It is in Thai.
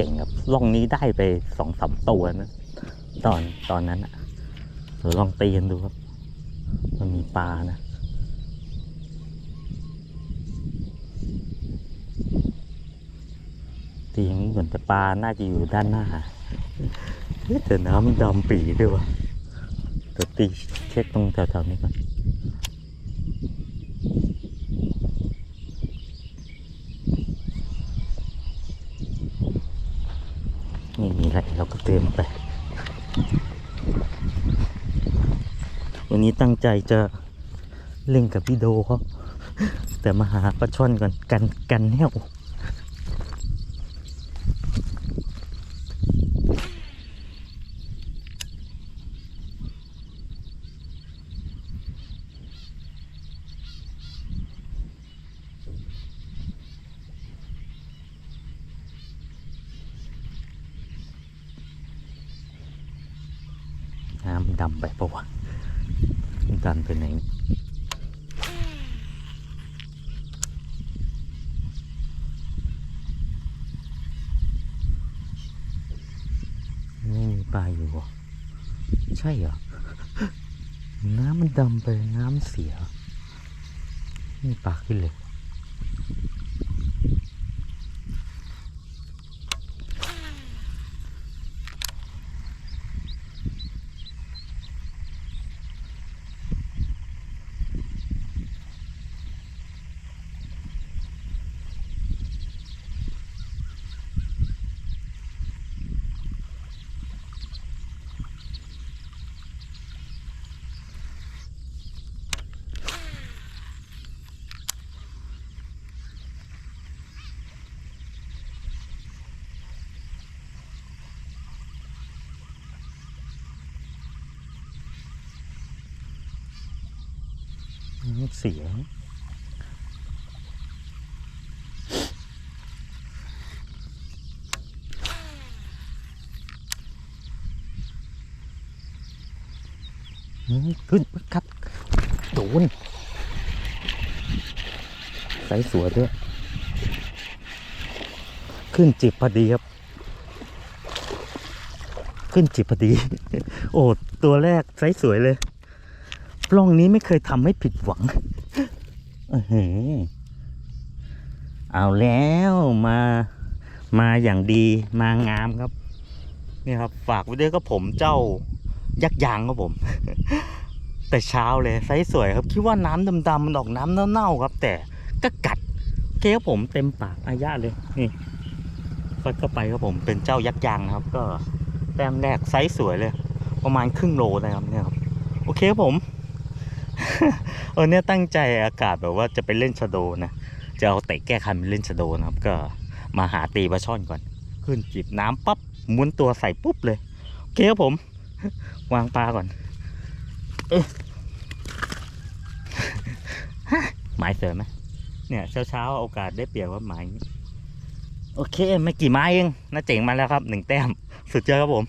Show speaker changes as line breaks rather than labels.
เจ๋งครับล่องนี้ได้ไปสองสามตัวนะตอนตอนนั้นอะเดี๋ยวลองตีกันดูครับ มันมีปลานะตียงเหมือนแต่ปลาน่าจะอยู่ด้านหน้าแต่น้ำดำปีด้วยวะเดี๋ยวตีเช็คตรงแถวๆนี้ก่อน ไม่มีอะไร เราก็เติมไป วันนี้ตั้งใจจะเล่นกับพี่โดเขาแต่มาหาปลาช่อนก่อนกันกันแนว ดำไปปะวะมันดันไปไหนไม่มีปลาอยู่หรอใช่เหรอ น้ำมันดำไปน้ำเสียไม่มีปลาขึ้นเลย น้ำ เสียอืมขึ้นปึ๊กครับโดนใสสวยด้วย ขึ้นจิบพอดีครับ ขึ้นจิบพอดี โอ้ ตัวแรกไซส์สวยเลย ปล้องนี้ไม่เคยทำให้ผิดหวังเออเอาแล้วมามาอย่างดีมางามครับ นี่ครับ ฝากไว้ด้วยก็ผมเจ้ายักษ์ยางครับผม แต่เช้าเลยไซส์สวยครับ คิดว่าน้ำดำๆมันออกน้ำเน่าๆครับ แต่ก็กัดเคครับผมเต็มปากอายะเลยนี่ฟัดเข้าไปครับผมเป็นเจ้ายักษ์ยางนะครับ ก็แต้มแรกไซส์สวยเลย ประมาณครึ่งโลนะครับเนี่ยครับ โอเคครับผม เออเนี่ยตั้งใจอากาศแบบว่าจะไปเล่นชะโดนะ จะเอาเตะแก้คันไปเล่นชะโดนะครับ ก็มาหาตีปลาช่อนก่อน ขึ้นจิบน้ำปั๊บม้วนตัวใส่ปุ๊บเลย โอเคครับผม วางปลาก่อนเอะฮะหมายเสริมไหมเนี่ยเช้าเช้าๆโอกาสได้เปรียบว่าหมายโอเค ไม่กี่ไม้เองน่าเจ๋งมาแล้วครับหนึ่งแต้ม สุดยอดครับผม